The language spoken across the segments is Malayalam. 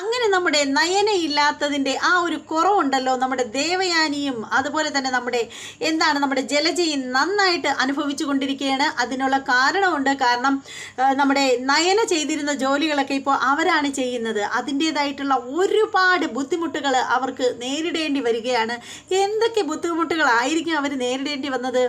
അങ്ങനെ നമ്മുടെ നയനയില്ലാത്തതിന്റെ ആ ഒരു കുറവുണ്ടല്ലോ നമ്മുടെ ദേവയാനിയും അതുപോലെ തന്നെ നമ്മുടെ എന്താണ് നമ്മുടെ ജലജയും നന്നായിട്ട് അനുഭവിച്ചു കൊണ്ടിരിക്കുകയാണ്. അതിനുള്ള കാരണമുണ്ട്. കാരണം നമ്മുടെ നയന ചെയ്തിരുന്ന ജോലികളൊക്കെ ഇപ്പോൾ അവരാണ് ചെയ്യുന്നത്. അതിന്റേതായിട്ടുള്ള ഒരുപാട് ബുദ്ധിമുട്ടുകൾ അവർക്ക് നേരിടേണ്ടി വരികയാണ്. എന്തൊക്കെ ബുദ്ധിമുട്ടുകളായിരിക്കും അവർ നേരിടേണ്ടി വന്നത്?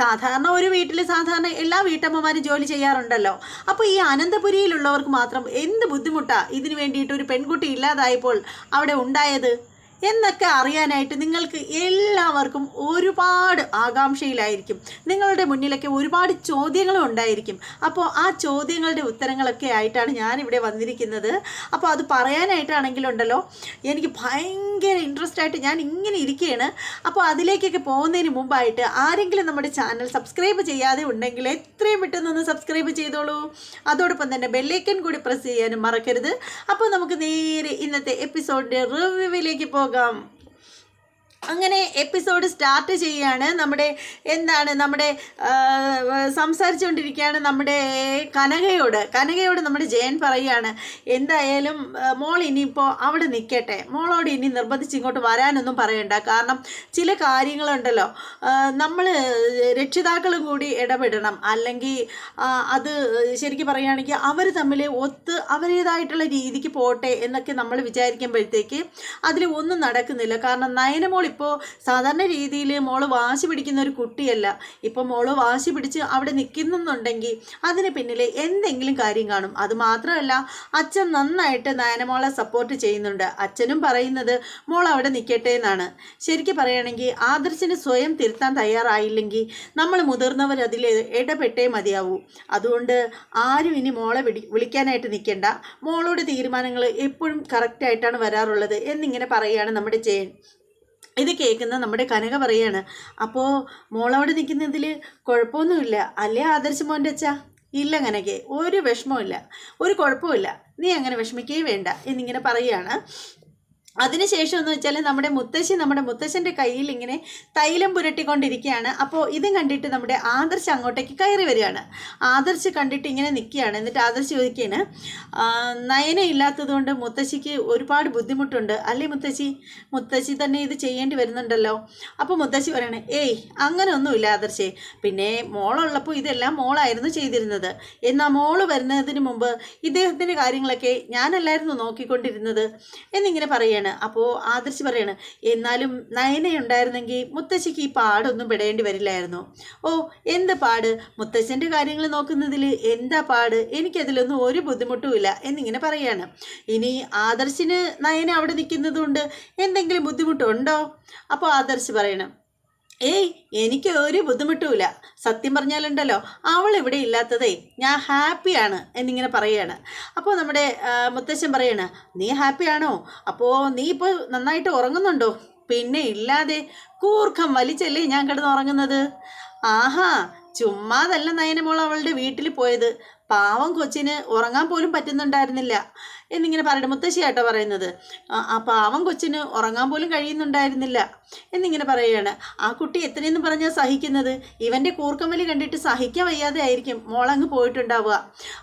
സാധാരണ ഒരു വീട്ടിൽ സാധാരണ എല്ലാ വീട്ടമ്മമാരും ജോലി ചെയ്യാറുണ്ടല്ലോ. അപ്പോൾ ഈ അനന്തപുരിയിലുള്ളവർക്ക് മാത്രം എന്ത് ബുദ്ധിമുട്ടാണ് ഇതിനു വേണ്ടിയിട്ട് ഒരു പെൺകുട്ടി ഇല്ലാതായപ്പോൾ അവിടെ ഉണ്ടായത് എന്നൊക്കെ അറിയാനായിട്ട് നിങ്ങൾക്ക് എല്ലാവർക്കും ഒരുപാട് ആകാംക്ഷയിലായിരിക്കും. നിങ്ങളുടെ മുന്നിലൊക്കെ ഒരുപാട് ചോദ്യങ്ങളും ഉണ്ടായിരിക്കും. അപ്പോൾ ആ ചോദ്യങ്ങളുടെ ഉത്തരങ്ങളൊക്കെ ആയിട്ടാണ് ഞാനിവിടെ വന്നിരിക്കുന്നത്. അപ്പോൾ അത് പറയാനായിട്ടാണെങ്കിലുണ്ടല്ലോ എനിക്ക് ഭയങ്കര ഇൻട്രസ്റ്റ് ആയിട്ട് ഞാൻ ഇങ്ങനെ ഇരിക്കുകയാണ്. അപ്പോൾ അതിലേക്കൊക്കെ പോകുന്നതിന് മുമ്പായിട്ട് ആരെങ്കിലും നമ്മുടെ ചാനൽ സബ്സ്ക്രൈബ് ചെയ്യാതെ ഉണ്ടെങ്കിൽ എത്രയും പെട്ടെന്നൊന്ന് സബ്സ്ക്രൈബ് ചെയ്തോളൂ. അതോടൊപ്പം തന്നെ ബെല്ലൈക്കൻ കൂടി പ്രസ് ചെയ്യാനും മറക്കരുത്. അപ്പോൾ നമുക്ക് നേരെ ഇന്നത്തെ എപ്പിസോഡിന്റെ റിവ്യൂവിലേക്ക് പോകാം యోగం അങ്ങനെ എപ്പിസോഡ് സ്റ്റാർട്ട് ചെയ്യുകയാണ് നമ്മുടെ എന്താണ് നമ്മുടെ സംസാരിച്ചുകൊണ്ടിരിക്കുകയാണ് നമ്മുടെ കനകയോട്. കനകയോട് നമ്മുടെ ജയൻ പറയുകയാണ് എന്തായാലും മോൾ ഇനിയിപ്പോൾ അവിടെ നിൽക്കട്ടെ മോളോട് ഇനി നിർബന്ധിച്ച് ഇങ്ങോട്ട് വരാനൊന്നും പറയണ്ട. കാരണം ചില കാര്യങ്ങളുണ്ടല്ലോ. നമ്മൾ രക്ഷിതാക്കളും കൂടി ഇടപെടണം. അല്ലെങ്കിൽ അത് ശരിക്കും പറയുകയാണെങ്കിൽ അവർ തമ്മിൽ ഒത്ത് അവരുടേതായിട്ടുള്ള രീതിക്ക് പോട്ടെ എന്നൊക്കെ നമ്മൾ വിചാരിക്കുമ്പോഴത്തേക്ക് അതിൽ ഒന്നും നടക്കുന്നില്ല. കാരണം നയനമോൾ ഇപ്പോൾ സാധാരണ രീതിയിൽ മോൾ വാശി പിടിക്കുന്ന ഒരു കുട്ടിയല്ല. ഇപ്പോൾ മോൾ വാശി പിടിച്ച് അവിടെ നിൽക്കുന്നുണ്ടെങ്കിൽ അതിന് പിന്നിൽ എന്തെങ്കിലും കാര്യം കാണും. അത് മാത്രമല്ല അച്ഛൻ നന്നായിട്ട് നയനമോളെ സപ്പോർട്ട് ചെയ്യുന്നുണ്ട്. അച്ഛനും പറയുന്നത് മോൾ അവിടെ നിൽക്കട്ടെ എന്നാണ്. ശരിക്കും പറയുകയാണെങ്കിൽ ആദർശിന് സ്വയം തിരുത്താൻ തയ്യാറായില്ലെങ്കിൽ നമ്മൾ മുതിർന്നവർ അതിൽ ഇടപെട്ടേ മതിയാവൂ. അതുകൊണ്ട് ആരും ഇനി മോളെ വിളി വിളിക്കാനായിട്ട് നിൽക്കേണ്ട മോളോട് തീരുമാനങ്ങൾ എപ്പോഴും കറക്റ്റായിട്ടാണ് വരാറുള്ളത് എന്നിങ്ങനെ പറയുകയാണ് നമ്മുടെ ജയൻ. ഇത് കേൾക്കുന്ന നമ്മുടെ കനക പറയാണ് അപ്പോൾ മോളവിടെ നിൽക്കുന്നതിൽ കുഴപ്പമൊന്നുമില്ല. അല്ലേ ആദർശ് മോന്റെ അച്ഛാ? ഇല്ല കനകെ ഒരു വിഷമമില്ല ഒരു കുഴപ്പമില്ല നീ അങ്ങനെ വിഷമിക്കുകയും വേണ്ട. എന്നിങ്ങനെ പറയുകയാണ്. അതിനുശേഷം എന്ന് വെച്ചാൽ നമ്മുടെ മുത്തശ്ശി നമ്മുടെ മുത്തശ്ശന്റെ കയ്യിൽ ഇങ്ങനെ തൈലം പുരട്ടിക്കൊണ്ടിരിക്കുകയാണ്. അപ്പോൾ ഇതും കണ്ടിട്ട് നമ്മുടെ ആദർശ് അങ്ങോട്ടേക്ക് കയറി വരികയാണ്. ആദർശ് കണ്ടിട്ട് ഇങ്ങനെ നിൽക്കുകയാണ് എന്നിട്ട് ആദർശ് ചോദിക്കുകയാണ് "ആ, നയന ഇല്ലാത്തതുകൊണ്ട് മുത്തശ്ശിക്ക് ഒരുപാട് ബുദ്ധിമുട്ടുണ്ട്. അല്ലേ മുത്തശ്ശി? മുത്തശ്ശി തന്നെ ഇത് ചെയ്യേണ്ടി വരുന്നുണ്ടല്ലോ. അപ്പോൾ മുത്തശ്ശി പറയണേ ഏയ് അങ്ങനെ ഒന്നുമില്ല ആദർശേ. പിന്നെ മോളുള്ളപ്പോൾ ഇതെല്ലാം മോളായിരുന്നു ചെയ്തിരുന്നത്. എന്നാൽ മോൾ വരുന്നതിന് മുമ്പ് ഇദ്ദേഹത്തിന്റെ കാര്യങ്ങളൊക്കെ ഞാനല്ലായിരുന്നു നോക്കിക്കൊണ്ടിരുന്നത്. എന്നിങ്ങനെ പറയാണ്. അപ്പോൾ ആദർശ് പറയാണ് എന്നാലും നയനയുണ്ടായിരുന്നെങ്കിൽ മുത്തശ്ശിക്ക് ഈ പാടൊന്നും പെടേണ്ടി വരില്ലായിരുന്നു. ഓ എന്ത് പാട്? മുത്തശ്ശന്റെ കാര്യങ്ങൾ നോക്കുന്നതിൽ എന്താ പാട്? എനിക്കതിലൊന്നും ഒരു ബുദ്ധിമുട്ടുമില്ല എന്നിങ്ങനെ പറയാണ്. ഇനി ആദർശിന് നയന അവിടെ നിൽക്കുന്നതുകൊണ്ട് എന്തെങ്കിലും ബുദ്ധിമുട്ടുണ്ടോ? അപ്പോൾ ആദർശ് പറയണം ഏയ് എനിക്ക് ഒരു ബുദ്ധിമുട്ടുമില്ല. സത്യം പറഞ്ഞാലുണ്ടല്ലോ അവൾ ഇവിടെ ഇല്ലാത്തതേ ഞാൻ ഹാപ്പിയാണ് എന്നിങ്ങനെ പറയാണ്. അപ്പോൾ നമ്മുടെ മുത്തശ്ശൻ പറയാണ് നീ ഹാപ്പിയാണോ? അപ്പോൾ നീ ഇപ്പോൾ നന്നായിട്ട് ഉറങ്ങുന്നുണ്ടോ? പിന്നെ ഇല്ലാതെ കൂർക്കം വലിച്ചല്ലേ ഞാൻ കിടന്ന് ഉറങ്ങുന്നത് ആഹാ ചുമ്മാതല്ല നയനമോൾ അവളുടെ വീട്ടിൽ പോയത്. പാവം കൊച്ചിന് ഉറങ്ങാൻ പോലും പറ്റുന്നുണ്ടായിരുന്നില്ല. എന്നിങ്ങനെ പറയുന്നത് മുത്തശ്ശിയാട്ടോ പറയുന്നത്. ആ പാവം കൊച്ചിന് ഉറങ്ങാൻ പോലും കഴിയുന്നുണ്ടായിരുന്നില്ല. എന്നിങ്ങനെ പറയുകയാണ് ആ കുട്ടി എത്രയെന്ന് പറഞ്ഞാൽ സഹിക്കുന്നത്? ഇവന്റെ കൂർക്കമലി കണ്ടിട്ട് സഹിക്കാൻ വയ്യാതെ ആയിരിക്കും മോളങ്ങ് പോയിട്ടുണ്ടാവുക.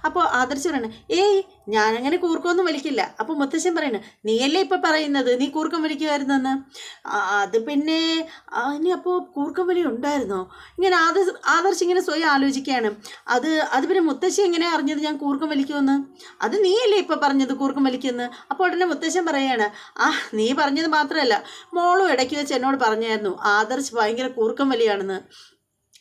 അപ്പോൾ ആദർശനാണ് ഏയ് ഞാനങ്ങനെ കൂർക്കമൊന്നും വലിക്കില്ല. അപ്പോൾ മുത്തശ്ശൻ പറയണ നീയല്ലേ ഇപ്പം പറയുന്നത്? നീ കൂർക്കം വലിക്കുമായിരുന്നെന്ന് അത് പിന്നെ ഇനി അപ്പോൾ കൂർക്കം വലി ഉണ്ടായിരുന്നോ? ഇങ്ങനെ ആദർശ് ആദർശ് ഇങ്ങനെ സ്വയം ആലോചിക്കുകയാണ്. അത് അത് പിന്നെ മുത്തശ്ശി എങ്ങനെ അറിഞ്ഞത് ഞാൻ കൂർക്കം വലിക്കുമെന്ന്? അത് നീയല്ലേ ഇപ്പം പറഞ്ഞത് കൂർക്കം വലിക്കുമെന്ന്? അപ്പോൾ ഉടനെ മുത്തശ്ശൻ പറയാണ് ആ നീ പറഞ്ഞത് മാത്രമല്ല. മോളും ഇടയ്ക്ക് വെച്ച് എന്നോട് പറഞ്ഞായിരുന്നു ആദർശ് ഭയങ്കര കൂർക്കം വലിയാണെന്ന്.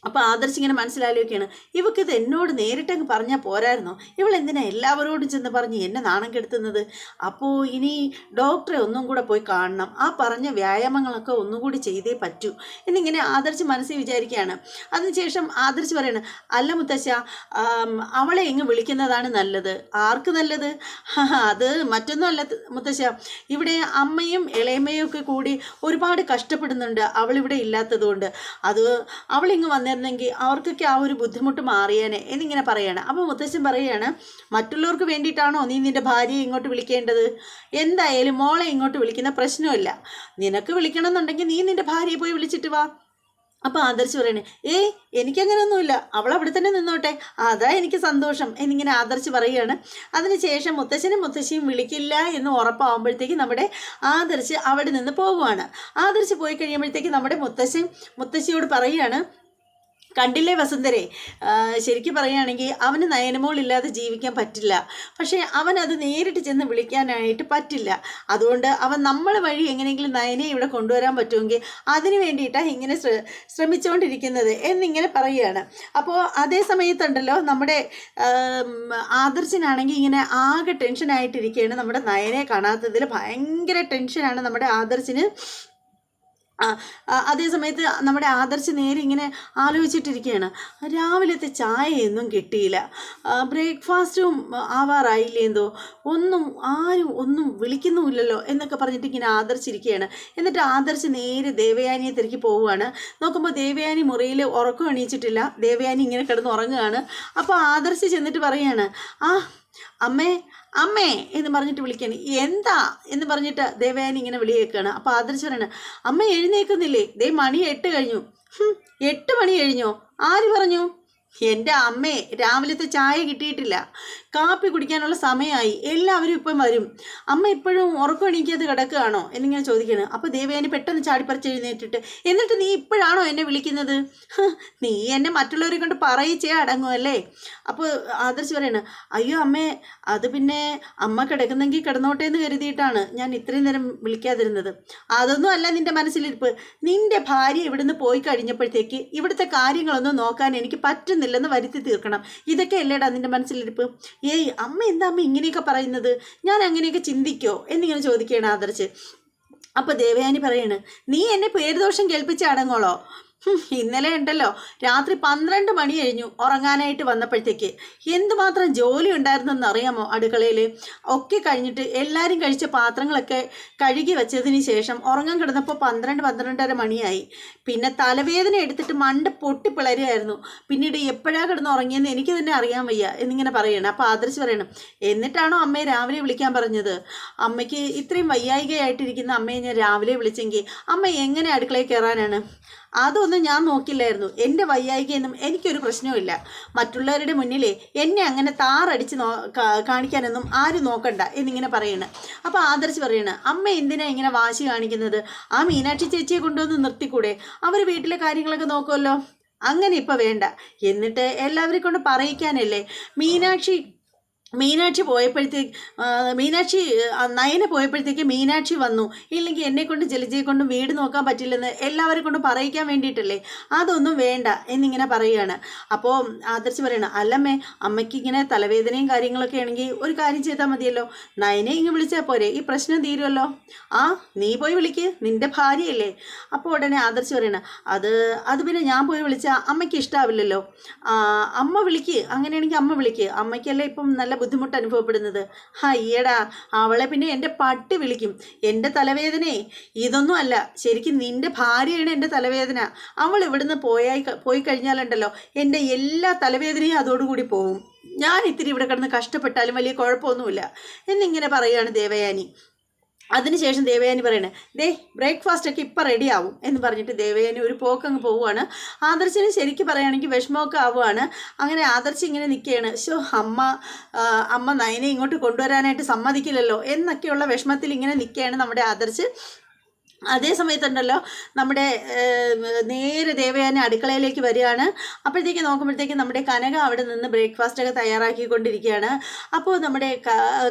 അപ്പോൾ ആദർശ് ഇങ്ങനെ മനസ്സിലാലോചിക്കുകയാണ്. ഇവക്കിത് എന്നോട് നേരിട്ടങ്ങ് പറഞ്ഞാൽ പോരായിരുന്നോ? ഇവൾ എന്തിനാ എല്ലാവരോടും ചെന്ന് പറഞ്ഞ് എന്നെ നാണം കെടുത്തുന്നത്? അപ്പോൾ ഇനി ഡോക്ടറെ ഒന്നും കൂടെ പോയി കാണണം. ആ പറഞ്ഞ വ്യായാമങ്ങളൊക്കെ ഒന്നും കൂടി ചെയ്തേ പറ്റൂ. എന്നിങ്ങനെ ആദർശ് മനസ്സിൽ വിചാരിക്കുകയാണ്. അതിനുശേഷം ആദർശ് പറയണം അല്ല മുത്തശ്ശ അവളെ ഇങ്ങ് വിളിക്കുന്നതാണ് നല്ലത്. ആർക്ക് നല്ലത്? അത് മറ്റൊന്നുമല്ല മുത്തശ്ശ. ഇവിടെ അമ്മയും ഇളയമ്മയും ഒക്കെ കൂടി ഒരുപാട് കഷ്ടപ്പെടുന്നുണ്ട് അവളിവിടെ ഇല്ലാത്തതുകൊണ്ട്. അത് അവളിങ്ങ് വന്നിരുന്നെങ്കിൽ അവർക്കൊക്കെ ആ ഒരു ബുദ്ധിമുട്ട് മാറിയേനെ എന്നിങ്ങനെ പറയാണ്. അപ്പോൾ മുത്തശ്ശൻ പറയുകയാണ് മറ്റുള്ളവർക്ക് വേണ്ടിയിട്ടാണോ നീ നിന്റെ ഭാര്യയെ ഇങ്ങോട്ട് വിളിക്കേണ്ടത്? എന്തായാലും മോളെ ഇങ്ങോട്ട് വിളിക്കുന്ന പ്രശ്നമില്ല. നിനക്ക് വിളിക്കണമെന്നുണ്ടെങ്കിൽ നീ നിന്റെ ഭാര്യയെ പോയി വിളിച്ചിട്ട് വാ. അപ്പോൾ ആദർശ് പറയണേ ഏയ് എനിക്കങ്ങനെയൊന്നുമില്ല. അവൾ അവിടെ തന്നെ നിന്നോട്ടെ. അതാ എനിക്ക് സന്തോഷം എന്നിങ്ങനെ ആദർശ് പറയുകയാണ് അതിനുശേഷം മുത്തശ്ശനും മുത്തശ്ശിയും വിളിക്കില്ല എന്ന് ഉറപ്പാകുമ്പോഴത്തേക്ക് നമ്മുടെ ആദർശ് അവിടെ നിന്ന് പോകുവാണ് ആദർശ് പോയി കഴിയുമ്പോഴത്തേക്ക് നമ്മുടെ മുത്തശ്ശൻ മുത്തശ്ശിയോട് പറയുകയാണ് കണ്ടില്ലേ വസുന്ധരെ? ശരിക്കും പറയുകയാണെങ്കിൽ അവന് നയനമോളില്ലാതെ ജീവിക്കാൻ പറ്റില്ല. പക്ഷേ അവൻ അത് നേരിട്ട് ചെന്ന് വിളിക്കാനായിട്ട് പറ്റില്ല. അതുകൊണ്ട് അവൻ നമ്മൾ വഴി എങ്ങനെയെങ്കിലും നയനെ ഇവിടെ കൊണ്ടുവരാൻ പറ്റുമെങ്കിൽ അതിന് വേണ്ടിയിട്ടാണ് ഇങ്ങനെ ശ്ര ശ്രമിച്ചുകൊണ്ടിരിക്കുന്നത് എന്നിങ്ങനെ പറയുകയാണ്. അപ്പോൾ അതേ സമയത്തുണ്ടല്ലോ നമ്മുടെ ആദർശനാണെങ്കിൽ ഇങ്ങനെ ആകെ ടെൻഷനായിട്ടിരിക്കുകയാണ് നമ്മുടെ നയനെ കാണാത്തതിൽ. ഭയങ്കര ടെൻഷനാണ് നമ്മുടെ ആദർശിന്. അതേ സമയത്ത് നമ്മുടെ ആദർശ് നേരെ ഇങ്ങനെ ആലോചിച്ചിട്ടിരിക്കുകയാണ്. രാവിലത്തെ ചായയൊന്നും കിട്ടിയില്ല. ബ്രേക്ക്ഫാസ്റ്റും ആവാറായില്ലേ എന്തോ? ഒന്നും ആരും ഒന്നും വിളിക്കുന്നുമില്ലല്ലോ എന്നൊക്കെ പറഞ്ഞിട്ട് ഇങ്ങനെ ആദർശിരിക്കുകയാണ്. എന്നിട്ട് ആദർശ് നേരെ ദേവയാനിയെ തിരക്കി പോവുകയാണ്. നോക്കുമ്പോൾ ദേവയാനി മുറിയിൽ ഉറക്കം എണീച്ചിട്ടില്ല. ദേവയാനി ഇങ്ങനെ കിടന്ന് ഉറങ്ങുകയാണ് അപ്പോൾ ആദർശ് ചെന്നിട്ട് പറയുകയാണ് ആ അമ്മേ അമ്മേ എന്ന് പറഞ്ഞിട്ട് വിളിക്കാണ്. എന്താ? എന്ന് പറഞ്ഞിട്ട് ദേവയാനി ഇങ്ങനെ വിളി കേൾക്കുകയാണ് അപ്പോൾ ആദർശനാണ് അമ്മ എഴുന്നേക്കുന്നില്ലേ? ദേ മണി എട്ട് കഴിഞ്ഞു. എട്ട് മണി കഴിഞ്ഞോ? ആര് പറഞ്ഞു? എന്റെ അമ്മേ രാവിലത്തെ ചായ കിട്ടിയിട്ടില്ല. കാപ്പി കുടിക്കാനുള്ള സമയമായി. എല്ലാവരും ഇപ്പം വരും. അമ്മ ഇപ്പോഴും ഉറക്കം എണീക്കാതെ കിടക്കുകയാണോ? എന്നിങ്ങനെ ചോദിക്കുകയാണ്. അപ്പോൾ ദേവയാനി പെട്ടെന്ന് ചാടിപ്പറിച്ച് എഴുന്നേറ്റിട്ട് എന്നിട്ട് നീ ഇപ്പോഴാണോ എന്നെ വിളിക്കുന്നത്? നീ എന്നെ മറ്റുള്ളവരെ കൊണ്ട് പറയിച്ചേ അടങ്ങുമല്ലേ അപ്പോൾ ആദർശ് പറയണ അയ്യോ അമ്മേ അത് പിന്നെ അമ്മ കിടക്കുന്നെങ്കിൽ കിടന്നോട്ടെ എന്ന് കരുതിയിട്ടാണ് ഞാൻ ഇത്രയും നേരം വിളിക്കാതിരുന്നത്. അതൊന്നും അല്ല നിന്റെ മനസ്സിലിരിപ്പ്. നിന്റെ ഭാര്യ ഇവിടുന്ന് പോയി കഴിഞ്ഞപ്പോഴത്തേക്ക് ഇവിടുത്തെ കാര്യങ്ങളൊന്നും നോക്കാൻ എനിക്ക് പറ്റുന്നില്ലെന്ന് വരുത്തി തീർക്കണം. ഇതൊക്കെ അല്ലേടാ നിന്റെ മനസ്സിലിരിപ്പ്? ഏയ് അമ്മ എന്താ അമ്മ ഇങ്ങനെയൊക്കെ പറയുന്നത്? ഞാൻ അങ്ങനെയൊക്കെ ചിന്തിക്കോ? എന്നിങ്ങനെ ചോദിക്കുകയാണ് ആദർശ്. അപ്പോൾ ദേവയാനി പറയാണ് നീ എന്നെ പേരുദോഷം കേൾപ്പിച്ച് അടങ്ങോളോ ഹും, ഇന്നലെ ഉണ്ടല്ലോ. രാത്രി പന്ത്രണ്ട് മണി കഴിഞ്ഞു ഉറങ്ങാനായിട്ട് വന്നപ്പോഴത്തേക്ക്. എന്തുമാത്രം ജോലി ഉണ്ടായിരുന്നെന്ന് അറിയാമോ അടുക്കളയിൽ ഒക്കെ കഴിഞ്ഞിട്ട് എല്ലാവരും കഴിച്ച പാത്രങ്ങളൊക്കെ കഴുകി വെച്ചതിന് ശേഷം ഉറങ്ങാൻ കിടന്നപ്പോൾ പന്ത്രണ്ട് പന്ത്രണ്ടര മണിയായി. പിന്നെ തലവേദന എടുത്തിട്ട് മണ്ട പൊട്ടിപ്പിളരുമായിരുന്നു പിന്നീട് എപ്പോഴാണ് കിടന്ന് ഉറങ്ങിയെന്ന് എനിക്ക് തന്നെ അറിയാൻ വയ്യ എന്നിങ്ങനെ പറയണം. അപ്പോൾ ആദർശ് പറയണം എന്നിട്ടാണോ അമ്മയെ രാവിലെ വിളിക്കാൻ പറഞ്ഞത്? അമ്മയ്ക്ക് ഇത്രയും വയ്യായികയായിട്ടിരിക്കുന്ന അമ്മയെ ഞാൻ രാവിലെ വിളിച്ചെങ്കിൽ അമ്മ എങ്ങനെ അടുക്കളയിൽ കയറാനാണ്? അതൊന്നും ഞാൻ നോക്കില്ലായിരുന്നു. എന്റെ വയ്യായികയൊന്നും എനിക്കൊരു പ്രശ്നവുമില്ല മറ്റുള്ളവരുടെ മുന്നിലേ എന്നെ അങ്ങനെ താറടിച്ച് നോ കാണിക്കാനൊന്നും ആരും നോക്കണ്ട എന്നിങ്ങനെ പറയണ്. അപ്പോൾ ആദർശ് പറയണ് അമ്മ എന്തിനാ ഇങ്ങനെ വാശി കാണിക്കുന്നത്? ആ മീനാക്ഷി ചേച്ചിയെ കൊണ്ടുവന്ന് നിർത്തിക്കൂടെ? അവർ വീട്ടിലെ കാര്യങ്ങളൊക്കെ നോക്കുമല്ലോ? അങ്ങനെ ഇപ്പോൾ വേണ്ട. എന്നിട്ട് എല്ലാവരെയും കൊണ്ട് പറയിക്കാനല്ലേ? മീനാക്ഷി മീനാക്ഷി പോയപ്പോഴത്തേക്ക് മീനാക്ഷി നയനെ പോയപ്പോഴത്തേക്ക് മീനാക്ഷി വന്നു. ഇല്ലെങ്കിൽ എന്നെ കൊണ്ട് ജലജയെ കൊണ്ട് വീട് നോക്കാൻ പറ്റില്ലെന്ന് എല്ലാവരെ കൊണ്ട് പറയിക്കാൻ വേണ്ടിയിട്ടല്ലേ? അതൊന്നും വേണ്ട എന്നിങ്ങനെ പറയുകയാണ്. അപ്പോൾ ആദർശ് പറയണം അല്ലമ്മേ അമ്മയ്ക്ക് ഇങ്ങനെ തലവേദനയും കാര്യങ്ങളൊക്കെ ആണെങ്കിൽ ഒരു കാര്യം ചെയ്താൽ മതിയല്ലോ. നയനെ ഇങ്ങ് വിളിച്ചാൽ പോരെ ഈ പ്രശ്നം തീരുമല്ലോ ആ നീ പോയി വിളിക്ക് നിന്റെ ഭാര്യയല്ലേ. അപ്പോൾ ഉടനെ ആദർശ് പറയണം അത് അത് പിന്നെ ഞാൻ പോയി വിളിച്ചാൽ അമ്മയ്ക്ക് ഇഷ്ടാവില്ലല്ലോ. അമ്മ വിളിക്ക് അങ്ങനെയാണെങ്കിൽ അമ്മ വിളിക്ക്. അമ്മയ്ക്കല്ലേ ഇപ്പം നല്ല ബുദ്ധിമുട്ട് അനുഭവപ്പെടുന്നത്. അയ്യടാ അവളെ പിന്നെ എന്റെ പട്ടി വിളിക്കും. എന്റെ തലവേദനയെ. ഇതൊന്നും അല്ല. ശരിക്കും നിന്റെ ഭാര്യയാണ് എന്റെ തലവേദന. അവൾ ഇവിടുന്ന് പോയായി പോയി കഴിഞ്ഞാലുണ്ടല്ലോ എന്റെ എല്ലാ തലവേദനയും അതോടുകൂടി പോവും. ഞാൻ ഇത്തിരി ഇവിടെ കിടന്ന് കഷ്ടപ്പെട്ടാലും വലിയ കുഴപ്പമൊന്നുമില്ല. എന്നിങ്ങനെ പറയുകയാണ് ദേവയാനി. അതിനുശേഷം ദേവയാനി പറയണേ ദേ ബ്രേക്ക്ഫാസ്റ്റ് ഒക്കെ ഇപ്പം റെഡി ആവും എന്ന് പറഞ്ഞിട്ട് ദേവയാനി ഒരു പോക്കങ്ങ് പോവുകയാണ് ആദർശിന് ശരിക്കും പറയുകയാണെങ്കിൽ വിഷമമൊക്കെ ആവുകയാണ് അങ്ങനെ ആദർശ് ഇങ്ങനെ നിൽക്കുകയാണ് ശോ അമ്മ അമ്മ നയനെ ഇങ്ങോട്ട് കൊണ്ടുവരാനായിട്ട് സമ്മതിക്കില്ലല്ലോ എന്നൊക്കെയുള്ള വിഷമത്തിൽ ഇങ്ങനെ നിൽക്കുകയാണ് നമ്മുടെ ആദർശ്. അതേ സമയത്തുണ്ടല്ലോ നമ്മുടെ നേരെ ദേവയാനി അടുക്കളയിലേക്ക് വരികയാണ്. അപ്പോഴത്തേക്ക് നോക്കുമ്പോഴത്തേക്ക് നമ്മുടെ കനക അവിടെ നിന്ന് ബ്രേക്ക്ഫാസ്റ്റ് ഒക്കെ തയ്യാറാക്കിക്കൊണ്ടിരിക്കുകയാണ്. അപ്പോൾ നമ്മുടെ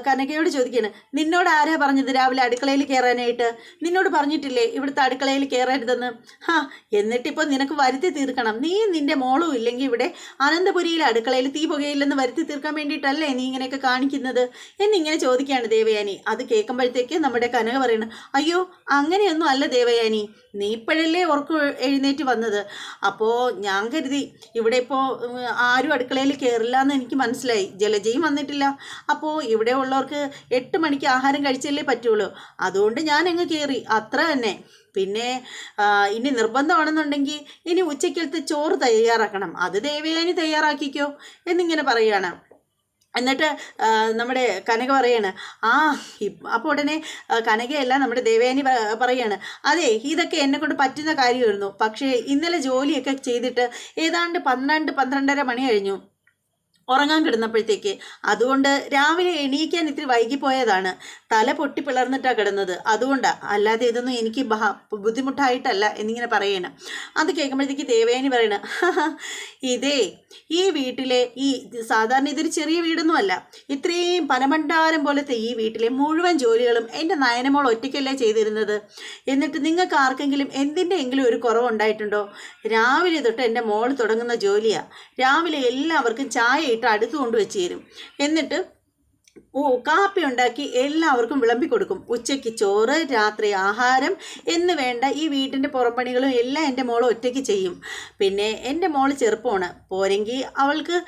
കനകയോട് ചോദിക്കുകയാണ് നിന്നോട് ആരാ പറഞ്ഞത് രാവിലെ അടുക്കളയിൽ കയറാനായിട്ട്? നിന്നോട് പറഞ്ഞിട്ടില്ലേ ഇവിടുത്തെ അടുക്കളയിൽ കയറരുതെന്ന്? ഹാ എന്നിട്ടിപ്പോൾ നിനക്ക് വരുത്തി തീർക്കണം. നീ നിന്റെ മോളും ഇല്ലെങ്കിൽ ഇവിടെ അനന്തപുരിയിലെ അടുക്കളയിൽ തീ പുകയില്ലെന്ന് വരുത്തി തീർക്കാൻ വേണ്ടിയിട്ടല്ലേ നീ ഇങ്ങനെയൊക്കെ കാണിക്കുന്നത്? എന്നിങ്ങനെ ചോദിക്കുകയാണ് ദേവയാനി. അത് കേൾക്കുമ്പോഴത്തേക്ക് നമ്മുടെ കനക പറയുന്നു അയ്യോ അങ്ങനെയൊന്നും അല്ല ദേവയാനി നീ ഇപ്പോഴല്ലേ ഓർക്ക് എഴുന്നേറ്റ് വന്നത്? അപ്പോൾ ഞാൻ കരുതി ഇവിടെ ഇപ്പോൾ ആരും അടുക്കളയിൽ കയറില്ല എന്ന് എനിക്ക് മനസ്സിലായി. ജലജയും വന്നിട്ടില്ല. അപ്പോൾ ഇവിടെ ഉള്ളവർക്ക് എട്ട് മണിക്ക് ആഹാരം കഴിച്ചല്ലേ പറ്റുള്ളൂ. അതുകൊണ്ട് ഞാൻ അങ്ങ് കയറി അത്ര തന്നെ. പിന്നെ ഇനി നിർബന്ധമാണെന്നുണ്ടെങ്കിൽ ഇനി ഉച്ചയ്ക്കലത്തെ ചോറ് തയ്യാറാക്കണം. അത് ദേവയാനി തയ്യാറാക്കിക്കോ എന്നിങ്ങനെ പറയുകയാണ് എന്നിട്ട് നമ്മുടെ കനക പറയാണ് ആ അപ്പോൾ ഉടനെ കനകയല്ല നമ്മുടെ ദേവയാനി പറയാണ് അതെ ഇതൊക്കെ എന്നെ കൊണ്ട് പറ്റുന്ന കാര്യമായിരുന്നു. പക്ഷേ ഇന്നലെ ജോലിയൊക്കെ ചെയ്തിട്ട് ഏതാണ്ട് പന്ത്രണ്ട് പന്ത്രണ്ടര മണി കഴിഞ്ഞു. ഉറങ്ങാൻ കിടന്നപ്പോഴത്തേക്ക്. അതുകൊണ്ട് രാവിലെ എണീക്കാൻ ഇത്തിരി വൈകിപ്പോയതാണ്. തല പൊട്ടി പിളർന്നിട്ടാണ് കിടന്നത്. അതുകൊണ്ടാണ് അല്ലാതെ ഇതൊന്നും എനിക്ക് ബുദ്ധിമുട്ടായിട്ടല്ല എന്നിങ്ങനെ പറയണം. അത് കേൾക്കുമ്പോഴത്തേക്ക് ദേവയാനി പറയണ ഇതേ ഈ വീട്ടിലെ ഈ സാധാരണ ഇതൊരു ചെറിയ വീടൊന്നും അല്ല ഇത്രയും പനമണ്ടാരം പോലത്തെ ഈ വീട്ടിലെ മുഴുവൻ ജോലികളും എന്റെ നയനമോൾ ഒറ്റയ്ക്കല്ലേ ചെയ്തിരുന്നത്? എന്നിട്ട് നിങ്ങൾക്ക് ആർക്കെങ്കിലും എന്തിന്റെ എങ്കിലും ഒരു കുറവുണ്ടായിട്ടുണ്ടോ? രാവിലെ തൊട്ട് എന്റെ മോൾ തുടങ്ങുന്ന ജോലിയാണ് രാവിലെ എല്ലാവർക്കും ചായ ഇട്ട് അടുത്ത് കൊണ്ടുവച്ച് തരും. എന്നിട്ട് കാപ്പി ഉണ്ടാക്കി എല്ലാവർക്കും വിളമ്പി കൊടുക്കും. ഉച്ചയ്ക്ക് ചോറ് രാത്രി ആഹാരം എന്ന് വേണ്ട ഈ വീട്ടിന്റെ പുറംപണികളും എല്ലാം എന്റെ മോൾ ഒറ്റയ്ക്ക് ചെയ്യും. പിന്നെ എന്റെ മോൾ ചെറുപ്പമാണ്. പോരെങ്കിൽ അവൾക്ക്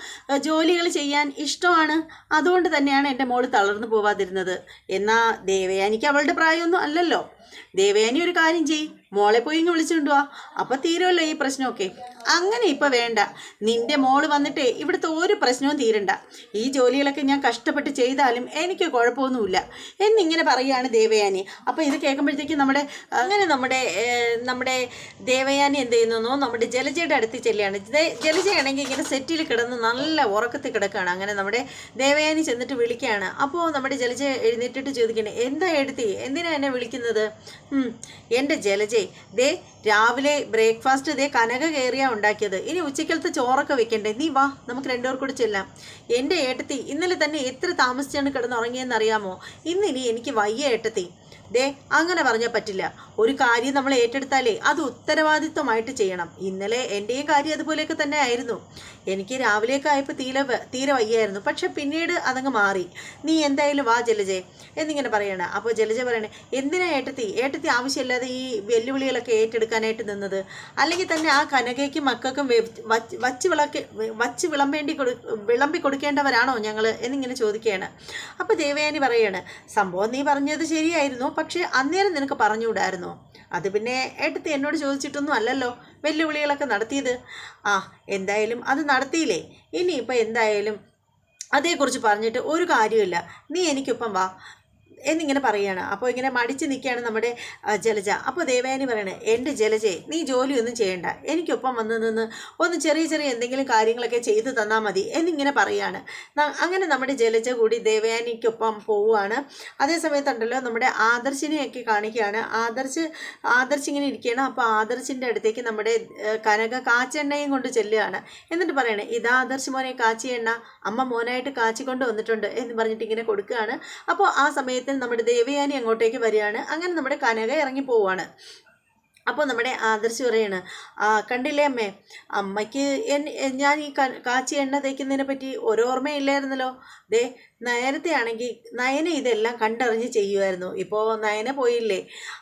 ജോലികൾ ചെയ്യാൻ ഇഷ്ടമാണ്. അതുകൊണ്ട് തന്നെയാണ് എന്റെ മോൾ തളർന്നു പോവാതിരുന്നത്. എന്നാൽ ദേവയാനിക്ക് അവളുടെ പ്രായമൊന്നും അല്ലല്ലോ. ദേവയാനി ഒരു കാര്യം ചെയ് മോളെ പോയി ഇങ്ങ് വിളിച്ചുകൊണ്ട് വാ. അപ്പം തീരുമല്ലോ ഈ പ്രശ്നമൊക്കെ. അങ്ങനെ ഇപ്പം വേണ്ട. നിന്റെ മോൾ വന്നിട്ടേ ഇവിടുത്തെ ഒരു പ്രശ്നവും തീരണ്ട. ഈ ജോലികളൊക്കെ ഞാൻ കഷ്ടപ്പെട്ട് ചെയ്താലും എനിക്ക് കുഴപ്പമൊന്നുമില്ല. എന്നിങ്ങനെ പറയുകയാണ് ദേവയാനി. അപ്പോൾ ഇത് കേൾക്കുമ്പോഴത്തേക്കും നമ്മുടെ അങ്ങനെ നമ്മുടെ നമ്മുടെ ദേവയാനി എന്ത് ചെയ്യുന്നു നമ്മുടെ ജലജയുടെ അടുത്ത് ചെല്ലുകയാണ്. ജലജയാണെങ്കിൽ ഇങ്ങനെ സെറ്റിൽ കിടന്ന് നല്ല ഉറക്കത്തിൽ കിടക്കുകയാണ്. അങ്ങനെ നമ്മുടെ ദേവയാനി ചെന്നിട്ട് വിളിക്കുകയാണ്. അപ്പോൾ നമ്മുടെ ജലജ എഴുന്നേറ്റിട്ട് ചോദിക്കണേ എന്താ എടുത്തി എന്തിനാണ് എന്നെ വിളിക്കുന്നത്? എന്റെ ജലജെ ദേ രാവിലെ ബ്രേക്ക്ഫാസ്റ്റ് ദേ കനക കയറിയാ ഉണ്ടാക്കിയത്. ഇനി ഉച്ചക്കലത്തെ ചോറൊക്കെ വെക്കണ്ടേ? നീ വാ നമുക്ക് രണ്ടുപേർ കൂടി ചെല്ലാം. എന്റെ ഏട്ടത്തി ഇന്നലെ തന്നെ എത്ര താമസിച്ചാണ് കിടന്നുറങ്ങിയെന്ന് അറിയാമോ ഇന്നിനി എനിക്ക് വയ്യ ഏട്ടത്തി. ദേ അങ്ങനെ പറഞ്ഞാൽ പറ്റില്ല. ഒരു കാര്യം നമ്മൾ ഏറ്റെടുത്താലേ അത് ഉത്തരവാദിത്വമായിട്ട് ചെയ്യണം. ഇന്നലെ എന്റെയും കാര്യം അതുപോലെയൊക്കെ തന്നെ ആയിരുന്നു. എനിക്ക് രാവിലെയൊക്കെ ആയപ്പോൾ തീരെ തീരെ വയ്യായിരുന്നു. പക്ഷെ പിന്നീട് അതങ്ങ് മാറി. നീ എന്തായാലും വാ ജലജേ എന്നിങ്ങനെ പറയണ. അപ്പോൾ ജലജ പറയണേ എന്തിനാ ഏട്ടത്തി? ഏട്ടത്തി ആവശ്യമില്ലാതെ ഈ വെല്ലുവിളികളൊക്കെ ഏറ്റെടുക്കാനായിട്ട് നിന്നത്? അല്ലെങ്കിൽ തന്നെ ആ കനകയ്ക്കും മക്കൾക്കും വച്ച് വിളക്ക് വച്ച് വിളമ്പേണ്ടി കൊടു വിളമ്പി കൊടുക്കേണ്ടവരാണോ ഞങ്ങൾ എന്നിങ്ങനെ ചോദിക്കുകയാണ്. അപ്പോൾ ദേവയാനി പറയാണ് സംഭവം നീ പറഞ്ഞത് ശരിയായിരുന്നു. പക്ഷേ അന്നേരം നിനക്ക് പറഞ്ഞുകൂടായിരുന്നോ? അത് പിന്നെ ഏട്ടത്തി എന്നോട് ചോദിച്ചിട്ടൊന്നും അല്ലല്ലോ വെല്ലുവിളികളൊക്കെ നടത്തിയത്. ആ എന്തായാലും അത് നടത്തിയില്ലേ? ഇനിയിപ്പോൾ എന്തായാലും അതേക്കുറിച്ച് പറഞ്ഞിട്ട് ഒരു കാര്യമില്ല നീ എനിക്കൊപ്പം വാ. എന്നിങ്ങനെ പറയുകയാണ്. അപ്പോൾ ഇങ്ങനെ മടിച്ച് നിൽക്കുകയാണ് നമ്മുടെ ജലജ. അപ്പോൾ ദേവയാനി പറയണേ എന്റെ ജലജയെ നീ ജോലിയൊന്നും ചെയ്യേണ്ട. എനിക്കൊപ്പം വന്ന് നിന്ന് ഒന്ന് ചെറിയ ചെറിയ എന്തെങ്കിലും കാര്യങ്ങളൊക്കെ ചെയ്തു തന്നാൽ മതി എന്നിങ്ങനെ പറയുകയാണ്. അങ്ങനെ നമ്മുടെ ജലജ കൂടി ദേവയാനിക്കൊപ്പം പോവുകയാണ്. അതേസമയത്തുണ്ടല്ലോ നമ്മുടെ ആദർശിനെയൊക്കെ കാണിക്കുകയാണ്. ആദർശ് ആദർശ് ഇങ്ങനെ ഇരിക്കുകയാണ്. അപ്പോൾ ആദർശിന്റെ അടുത്തേക്ക് നമ്മുടെ കനക കാച്ചെണ്ണയും കൊണ്ട് ചെല്ലുകയാണ്. എന്നിട്ട് പറയണേ ഇതാ ആദർശ് മോനെ കാച്ചി എണ്ണ അമ്മ മോനായിട്ട് കാച്ചിക്കൊണ്ട് വന്നിട്ടുണ്ട് എന്ന് പറഞ്ഞിട്ട് ഇങ്ങനെ കൊടുക്കുകയാണ്. അപ്പോൾ ആ സമയത്ത് നമ്മുടെ ദേവയാനി അങ്ങോട്ടേക്ക് വരികയാണ്. അങ്ങനെ നമ്മുടെ കനക ഇറങ്ങി പോവുകയാണ്. അപ്പോൾ നമ്മുടെ ആദർശ് പറയാണ് ആ കണ്ടില്ലേ അമ്മേ? അമ്മയ്ക്ക് ഞാൻ ഈ കാച്ചി എണ്ണ തേക്കുന്നതിനെ പറ്റി ഒരു ഓർമ്മയില്ലായിരുന്നല്ലോ. ദേ നേരത്തെ ആണെങ്കിൽ നയന ഇതെല്ലാം കണ്ടറിഞ്ഞ് ചെയ്യുമായിരുന്നു ഇപ്പോൾ നയന പോയില്ലേ?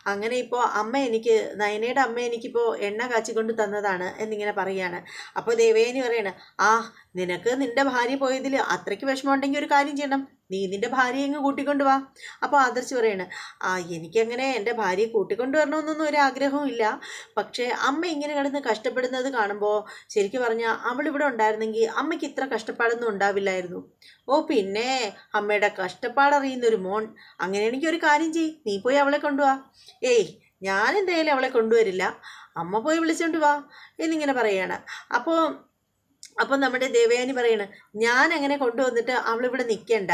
അങ്ങനെ ഇപ്പോൾ അമ്മ എനിക്ക് നയനയുടെ അമ്മ എനിക്കിപ്പോൾ എണ്ണ കാച്ചിക്കൊണ്ട് തന്നതാണ് എന്നിങ്ങനെ പറയാണ്. അപ്പോൾ ദേവേനി പറയാണ് ആ നിനക്ക് നിന്റെ ഭാര്യ പോയതിൽ അത്രയ്ക്ക് വിഷമമുണ്ടെങ്കിൽ ഒരു കാര്യം ചെയ്യണം. നീ നിന്റെ ഭാര്യയെ അങ്ങ് കൂട്ടിക്കൊണ്ട് വാ. അപ്പോൾ ആദർശ് പറയാണ് ആ എനിക്കങ്ങനെ എന്റെ ഭാര്യയെ കൂട്ടിക്കൊണ്ട് വരണമെന്നൊന്നും ഒരു ആഗ്രഹവും ഇല്ല. പക്ഷേ അമ്മ ഇങ്ങനെ കിടന്ന് കഷ്ടപ്പെടുന്നത് കാണുമ്പോൾ ശരിക്കും പറഞ്ഞാൽ അവളിവിടെ ഉണ്ടായിരുന്നെങ്കിൽ അമ്മയ്ക്ക് ഇത്ര കഷ്ടപ്പാടൊന്നും ഉണ്ടാവില്ലായിരുന്നു. ഓ പിന്നെ അമ്മയുടെ കഷ്ടപ്പാടറിയുന്ന ഒരു മോൻ. അങ്ങനെയാണെങ്കിൽ ഒരു കാര്യം ചെയ് നീ പോയി അവളെ കൊണ്ടുവാ. ഏയ് ഞാൻ എന്തായാലും അവളെ കൊണ്ടുവരില്ല. അമ്മ പോയി വിളിച്ചോണ്ട് വാ. എന്നിങ്ങനെ പറയാണ്. അപ്പോൾ അപ്പം നമ്മുടെ ദേവയാനി പറയണ് ഞാൻ അങ്ങനെ കൊണ്ടുവന്നിട്ട് അവളിവിടെ നിൽക്കണ്ട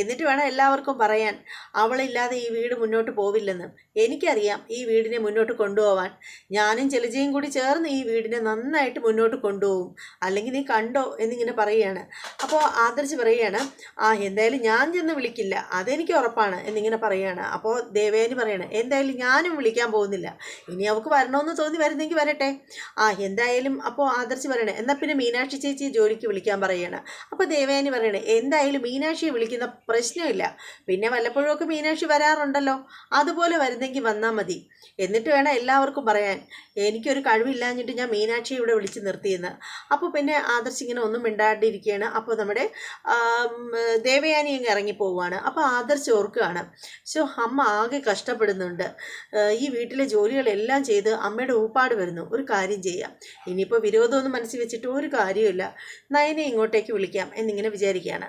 എന്നിട്ട് വേണം എല്ലാവർക്കും പറയാൻ. അവളില്ലാതെ ഈ വീട് മുന്നോട്ട് പോവില്ലെന്ന്. എനിക്കറിയാം ഈ വീടിനെ മുന്നോട്ട് കൊണ്ടുപോവാൻ. ഞാനും ചെലിജയും കൂടി ചേർന്ന് ഈ വീടിനെ നന്നായിട്ട് മുന്നോട്ട് കൊണ്ടുപോകും അല്ലെങ്കിൽ നീ കണ്ടോ? എന്നിങ്ങനെ പറയുകയാണ്. അപ്പോൾ ആദർശ് പറയുകയാണ് ആ എന്തായാലും ഞാൻ ചെന്ന് വിളിക്കില്ല. അതെനിക്ക് ഉറപ്പാണ്. എന്നിങ്ങനെ പറയുകയാണ്. അപ്പോൾ ദേവയാനി പറയണം എന്തായാലും ഞാനും വിളിക്കാൻ പോകുന്നില്ല. ഇനി അവൾക്ക് വരണമെന്ന് തോന്നി വരുന്നെങ്കിൽ വരട്ടെ. ആ എന്തായാലും അപ്പോൾ ആദർശ് പറയണേ എന്നാൽ പിന്നെ മീനാക്ഷി ചേച്ചി ജോലിക്ക് വിളിക്കാൻ പറയുകയാണ് അപ്പോൾ ദേവയാനി പറയണേ എന്തായാലും മീനാക്ഷിയെ വിളിക്കുന്ന പ്രശ്നമില്ല. പിന്നെ വല്ലപ്പോഴുമൊക്കെ മീനാക്ഷി വരാറുണ്ടല്ലോ. അതുപോലെ വരുന്നെങ്കിൽ വന്നാൽ മതി. എന്നിട്ട് വേണം എല്ലാവർക്കും പറയാൻ. എനിക്കൊരു കഴിവില്ലാഞ്ഞിട്ട് ഞാൻ മീനാക്ഷിയെ ഇവിടെ വിളിച്ച് നിർത്തിയെന്ന്. അപ്പോൾ പിന്നെ ആദർശ് ഇങ്ങനെ ഒന്നും മിണ്ടാണ്ടിരിക്കുകയാണ്. അപ്പോൾ നമ്മുടെ ദേവയാനി അങ്ങ് ഇറങ്ങി പോവുകയാണ്. അപ്പോൾ ആദർശ് ഓർക്കുകയാണ് സോ അമ്മ ആകെ കഷ്ടപ്പെടുന്നുണ്ട്. ഈ വീട്ടിലെ ജോലികളെല്ലാം ചെയ്ത് അമ്മയുടെ ഊപ്പാട് വരുന്നു. ഒരു കാര്യം ചെയ്യാം. ഇനിയിപ്പോൾ വിരോധമൊന്നും മനസ്സിൽ വെച്ചിട്ട് ഒരു കാര്യമില്ല. നയനെ ഇങ്ങോട്ടേക്ക് വിളിക്കാം എന്നിങ്ങനെ വിചാരിക്കുകയാണ്.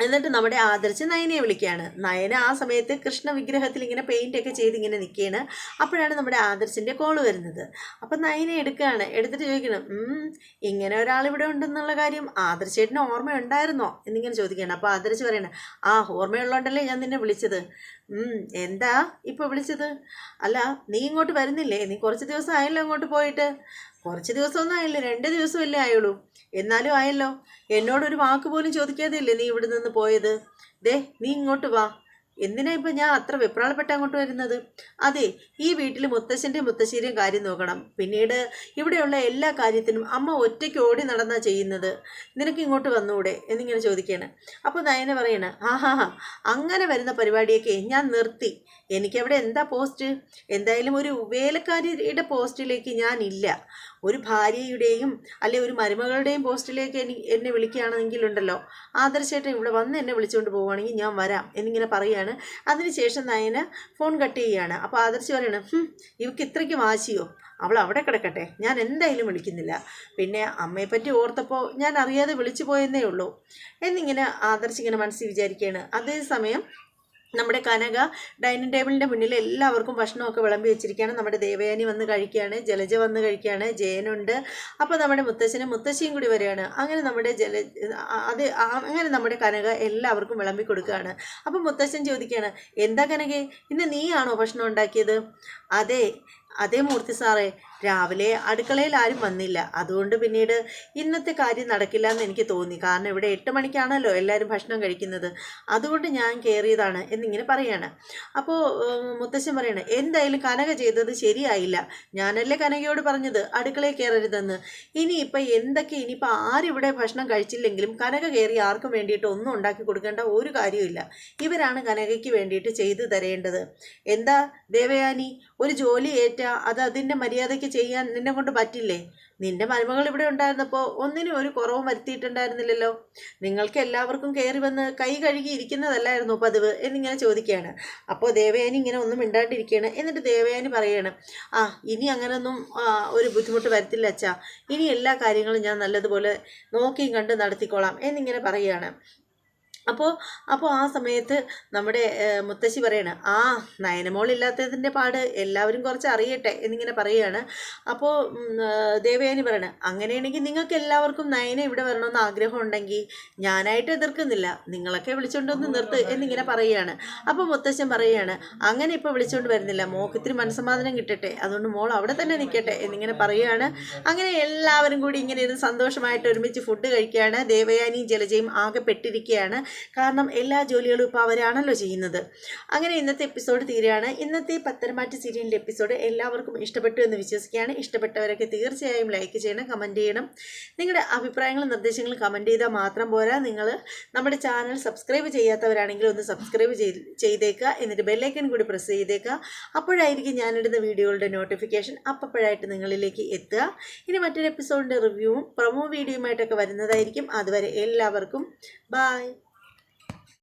എന്നിട്ട് നമ്മുടെ ആദർശ് നയനയെ വിളിക്കുകയാണ്. നയന ആ സമയത്ത് കൃഷ്ണ വിഗ്രഹത്തിൽ ഇങ്ങനെ പെയിന്റൊക്കെ ചെയ്ത് ഇങ്ങനെ നിൽക്കുകയാണ്. അപ്പോഴാണ് നമ്മുടെ ആദർശിന്റെ കോൾ വരുന്നത്. അപ്പം നയന എടുക്കുകയാണ്. എടുത്തിട്ട് ചോദിക്കണം "ഉം, ഇങ്ങനെ ഒരാൾ ഇവിടെ ഉണ്ടെന്നുള്ള കാര്യം ആദർശേട്ടന് ഓർമ്മയുണ്ടായിരുന്നോ? എന്നിങ്ങനെ ചോദിക്കുകയാണ്. അപ്പോൾ ആദർശ് പറയണം ആ ഓർമ്മയുള്ളതുകൊണ്ടല്ലേ ഞാൻ നിന്നെ വിളിച്ചത്? എന്താ ഇപ്പോൾ വിളിച്ചത്? അല്ല നീ ഇങ്ങോട്ട് വരുന്നില്ലേ? നീ കുറച്ച് ദിവസം ആയല്ലോ ഇങ്ങോട്ട് പോയിട്ട്. കുറച്ച് ദിവസമൊന്നും ആയില്ല രണ്ട് ദിവസമല്ലേ ആയുള്ളൂ. എന്നാലും ആയല്ലോ. എന്നോടൊരു വാക്ക് പോലും ചോദിക്കാതെയല്ലേ നീ ഇവിടെ നിന്ന് പോയത്? ദേ നീ ഇങ്ങോട്ട് വാ. എന്തിനാ ഇപ്പം ഞാൻ അത്ര വെപ്രാളപ്പെട്ട് അങ്ങോട്ട് വരുന്നത്? അതെ ഈ വീട്ടിൽ മുത്തശ്ശന്റെയും മുത്തശ്ശീരെയും കാര്യം നോക്കണം. പിന്നീട് ഇവിടെയുള്ള എല്ലാ കാര്യത്തിനും അമ്മ ഒറ്റയ്ക്ക് ഓടി നടന്നാ ചെയ്യുന്നത്. നിനക്ക് ഇങ്ങോട്ട് വന്നൂടെ? എന്നിങ്ങനെ ചോദിക്കുകയാണ് അപ്പോൾ നയന പറയണ ആഹാ അങ്ങനെ വരുന്ന പരിപാടിയൊക്കെ ഞാൻ നിർത്തി. എനിക്കവിടെ എന്താ പോസ്റ്റ്? എന്തായാലും ഒരു വേലക്കാരിയുടെ പോസ്റ്റിലേക്ക് ഞാനില്ല. ഒരു ഭാര്യയുടെയും അല്ലെ ഒരു മരുമകളുടെയും പോസ്റ്റിലേക്ക് എനി എന്നെ വിളിക്കുകയാണെങ്കിലുണ്ടല്ലോ. ആദർശേട്ടൻ ഇവിടെ വന്ന് എന്നെ വിളിച്ചുകൊണ്ട് പോവുകയാണെങ്കിൽ ഞാൻ വരാം എന്നിങ്ങനെ പറയുകയാണ്. അതിനുശേഷം നയന ഫോൺ കട്ട് ചെയ്യുകയാണ്. അപ്പോൾ ആദർശ് പറയണം "ഹും, ഇവക്ക് ഇത്രയ്ക്ക് വാശിയോ? അവൾ അവിടെ കിടക്കട്ടെ. ഞാൻ എന്തായാലും വിളിക്കുന്നില്ല. പിന്നെ അമ്മയെപ്പറ്റി ഓർത്തപ്പോൾ ഞാൻ അറിയാതെ വിളിച്ചു പോയെന്നേ ഉള്ളൂ. എന്നിങ്ങനെ ആദർശ് ഇങ്ങനെ മനസ്സിൽ വിചാരിക്കുകയാണ്. അതേസമയം നമ്മുടെ കനക ഡൈനിങ് ടേബിളിന്റെ മുന്നിൽ എല്ലാവർക്കും ഭക്ഷണമൊക്കെ വിളമ്പി വെച്ചിരിക്കുകയാണ്. നമ്മുടെ ദേവയാനി വന്ന് കഴിക്കുകയാണ് ജലജ വന്ന് കഴിക്കുകയാണ് ജയനുണ്ട്. അപ്പോൾ നമ്മുടെ മുത്തശ്ശനും മുത്തശ്ശിയും കൂടി വരികയാണ്. അങ്ങനെ നമ്മുടെ ജല അത് അങ്ങനെ നമ്മുടെ കനക എല്ലാവർക്കും വിളമ്പി കൊടുക്കുകയാണ്. അപ്പോൾ മുത്തശ്ശൻ ചോദിക്കുകയാണ് എന്താ കനകെ ഇന്ന് നീയാണോ ഭക്ഷണം ഉണ്ടാക്കിയത്? അതെ അതേ മൂർത്തി സാറേ. രാവിലെ അടുക്കളയിൽ ആരും വന്നില്ല. അതുകൊണ്ട് പിന്നീട് ഇന്നത്തെ കാര്യം നടക്കില്ല എന്ന് എനിക്ക് തോന്നി. കാരണം ഇവിടെ എട്ട് മണിക്കാണല്ലോ എല്ലാവരും ഭക്ഷണം കഴിക്കുന്നത്. അതുകൊണ്ട് ഞാൻ കയറിയതാണ് എന്നിങ്ങനെ പറയാണ്. അപ്പോൾ മുത്തശ്ശൻ പറയണേ എന്തായാലും കനക ചെയ്തത് ശരിയായില്ല. ഞാനല്ലേ കനകയോട് പറഞ്ഞത്? അടുക്കളയിൽ കയറരുതെന്ന് ഇനിയിപ്പോൾ എന്തൊക്കെ? ഇനിയിപ്പോൾ ആരിവിടെ ഭക്ഷണം കഴിച്ചില്ലെങ്കിലും കനക കയറി ആർക്കും വേണ്ടിയിട്ട് ഒന്നും ഉണ്ടാക്കി കൊടുക്കേണ്ട ഒരു കാര്യമില്ല ഇവരാണ് കനകയ്ക്ക് വേണ്ടിയിട്ട് ചെയ്തു തരേണ്ടത്. എന്താ ദേവയാനി? ഒരു ജോലി ഏറ്റ അത് അതിന്റെ മര്യാദയ്ക്ക് ചെയ്യാൻ നിന്നെ കൊണ്ട് പറ്റില്ലേ? നിന്റെ മരുമകൾ ഇവിടെ ഉണ്ടായിരുന്നപ്പോൾ ഒന്നിനും ഒരു കുറവും വരുത്തിയിട്ടുണ്ടായിരുന്നില്ലല്ലോ. നിങ്ങൾക്ക് എല്ലാവർക്കും കയറി വന്ന് കൈ കഴുകി ഇരിക്കുന്നതല്ലായിരുന്നു പതിവ് എന്നിങ്ങനെ ചോദിക്കുകയാണ്. അപ്പോൾ ദേവയാനി ഇങ്ങനെ ഒന്നും മിണ്ടാണ്ടിരിക്കുകയാണ്. എന്നിട്ട് ദേവയാനി പറയാണ് ആ ഇനി അങ്ങനൊന്നും ഒരു ബുദ്ധിമുട്ട് വരത്തില്ല അച്ഛാ. ഇനി എല്ലാ കാര്യങ്ങളും ഞാൻ നല്ലതുപോലെ നോക്കിയും കണ്ട് നടത്തിക്കോളാം എന്നിങ്ങനെ പറയുകയാണ്. അപ്പോൾ അപ്പോൾ ആ സമയത്ത് നമ്മുടെ മുത്തശ്ശി പറയാണ് ആ നയനമോളില്ലാത്തതിന്റെ പാട് എല്ലാവരും കുറച്ച് അറിയട്ടെ എന്നിങ്ങനെ പറയുകയാണ്. അപ്പോൾ ദേവയാനി പറയണ അങ്ങനെയാണെങ്കിൽ നിങ്ങൾക്ക് എല്ലാവർക്കും നയന ഇവിടെ വരണമെന്ന് ആഗ്രഹം ഉണ്ടെങ്കിൽ ഞാനായിട്ട് എതിർക്കുന്നില്ല. നിങ്ങളൊക്കെ വിളിച്ചുകൊണ്ടൊന്ന് നിർത്ത് എന്നിങ്ങനെ പറയുകയാണ്. അപ്പോൾ മുത്തശ്ശൻ പറയുകയാണ് അങ്ങനെ ഇപ്പോൾ വിളിച്ചുകൊണ്ട് വരുന്നില്ല. മോക്ക് ഇത്തിരി മനസ്സമാധാനം കിട്ടട്ടെ. അതുകൊണ്ട് മോൾ അവിടെ തന്നെ നിൽക്കട്ടെ എന്നിങ്ങനെ പറയുകയാണ്. അങ്ങനെ എല്ലാവരും കൂടി ഇങ്ങനെ ഇരുന്ന് സന്തോഷമായിട്ട് ഒരുമിച്ച് ഫുഡ് കഴിക്കുകയാണ്. ദേവയാനിയും ജലജയും ആകെ പെട്ടിരിക്കുകയാണ്. കാരണം എല്ലാ ജോലികളും ഇപ്പോൾ അവരാണല്ലോ ചെയ്യുന്നത്. അങ്ങനെ ഇന്നത്തെ എപ്പിസോഡ് തീരുകയാണ് ഇന്നത്തെ പത്തരമാറ്റ് സീരിയലിന്റെ എപ്പിസോഡ് എല്ലാവർക്കും ഇഷ്ടപ്പെട്ടു എന്ന് വിശ്വസിക്കുകയാണ്. ഇഷ്ടപ്പെട്ടവരൊക്കെ തീർച്ചയായും ലൈക്ക് ചെയ്യണം കമന്റ് ചെയ്യണം. നിങ്ങളുടെ അഭിപ്രായങ്ങളും നിർദ്ദേശങ്ങളും കമന്റ് ചെയ്താൽ മാത്രം പോരാ. നിങ്ങൾ നമ്മുടെ ചാനൽ സബ്സ്ക്രൈബ് ചെയ്യാത്തവരാണെങ്കിൽ ഒന്ന് സബ്സ്ക്രൈബ് ചെയ്തേക്കുക. എന്നിട്ട് ബെല്ലൈക്കൺ കൂടി പ്രസ് ചെയ്തേക്കുക. അപ്പോഴായിരിക്കും ഞാനിടുന്ന വീഡിയോകളുടെ നോട്ടിഫിക്കേഷൻ അപ്പോഴായിട്ട് നിങ്ങളിലേക്ക് എത്തുക. ഇനി മറ്റൊരു എപ്പിസോഡിന്റെ റിവ്യൂവും പ്രൊമോ വീഡിയോയുമായിട്ടൊക്കെ വരുന്നതായിരിക്കും. അതുവരെ എല്ലാവർക്കും ബായ്